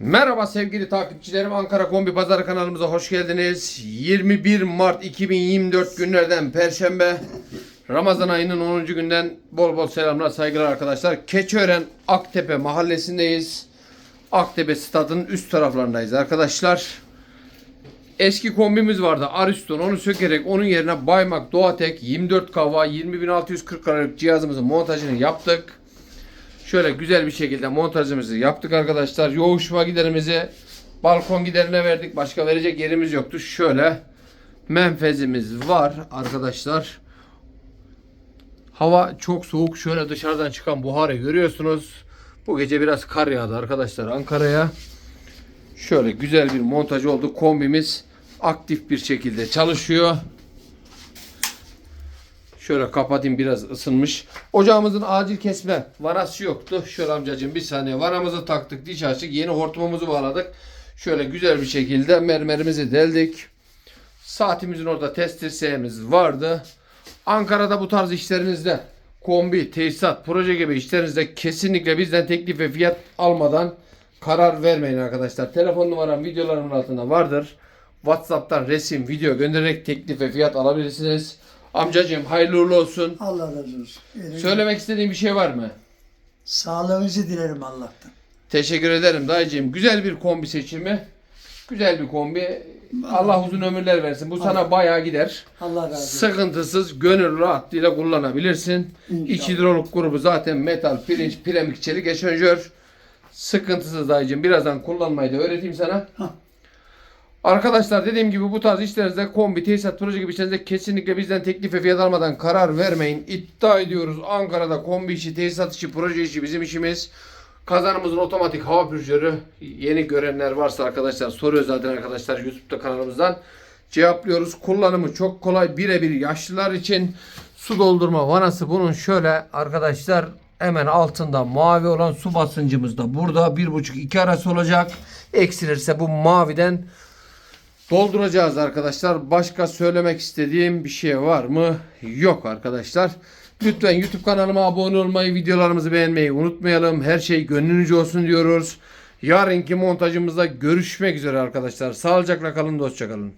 Merhaba sevgili takipçilerim. Ankara Kombi Pazarı kanalımıza hoş geldiniz. 21 Mart 2024 günlerden Perşembe. Ramazan ayının 10. günden bol bol selamlar, saygılar arkadaşlar. Keçiören Aktepe mahallesindeyiz. Aktepe stadının üst taraflarındayız arkadaşlar. Eski kombimiz vardı Ariston onu sökerek onun yerine Baymak Doğatek 24 kava 20640 liralık cihazımızın montajını yaptık. Şöyle güzel bir şekilde montajımızı yaptık arkadaşlar. Yoğuşma giderimizi balkon giderine verdik. Başka verecek yerimiz yoktu. Şöyle menfezimiz var arkadaşlar. Hava çok soğuk. Şöyle dışarıdan çıkan buharı görüyorsunuz. Bu gece biraz kar yağdı arkadaşlar Ankara'ya. Şöyle güzel bir montaj oldu. Kombimiz aktif bir şekilde çalışıyor. Şöyle kapatayım biraz ısınmış. Ocağımızın acil kesme vanası yoktu. Şöyle amcacığım bir saniye vanamızı taktık diş açtık. Yeni hortumumuzu bağladık. Şöyle güzel bir şekilde mermerimizi deldik. Saatimizin orada test dirseğimiz vardı. Ankara'da bu tarz işlerinizde kombi, tesisat, proje gibi işlerinizde kesinlikle bizden teklif ve fiyat almadan karar vermeyin arkadaşlar. Telefon numaram videolarımın altında vardır. WhatsApp'tan resim, video göndererek teklif ve fiyat alabilirsiniz. Amcacığım hayırlı uğurlu olsun. Allah razı olsun. Öyle Söylemek istediğin bir şey var mı? Sağlığınızı dilerim Allah'tan. Teşekkür ederim dayıcığım. Güzel bir kombi seçimi. Güzel bir kombi. Allah uzun ömürler versin. Bu sana bayağı gider. Allah razı olsun. Sıkıntısız, gönül rahatlığıyla kullanabilirsin. İnşallah. İç hidrolik grubu zaten metal, pirinç, piramik, çelik, eşanjör. Sıkıntısız dayıcığım. Birazdan kullanmayı da öğreteyim sana. Hah. Arkadaşlar dediğim gibi bu tarz işlerinizde kombi, tesisat, proje gibi işlerinizde kesinlikle bizden teklif ve fiyat almadan karar vermeyin. İddia ediyoruz Ankara'da kombi işi, tesisat işi, proje işi bizim işimiz. Kazanımızın otomatik hava pürjörü yeni görenler varsa arkadaşlar soruyor zaten arkadaşlar YouTube'da kanalımızdan cevaplıyoruz. Kullanımı çok kolay birebir yaşlılar için su doldurma vanası bunun şöyle arkadaşlar hemen altında mavi olan su basıncımız da burada 1.5-2 arası olacak. Eksilirse bu maviden dolduracağız arkadaşlar. Başka söylemek istediğim bir şey var mı? Yok arkadaşlar. Lütfen YouTube kanalıma abone olmayı, videolarımızı beğenmeyi unutmayalım. Her şey gönlünüzce olsun diyoruz. Yarınki montajımızda görüşmek üzere arkadaşlar. Sağlıcakla kalın, dostça kalın.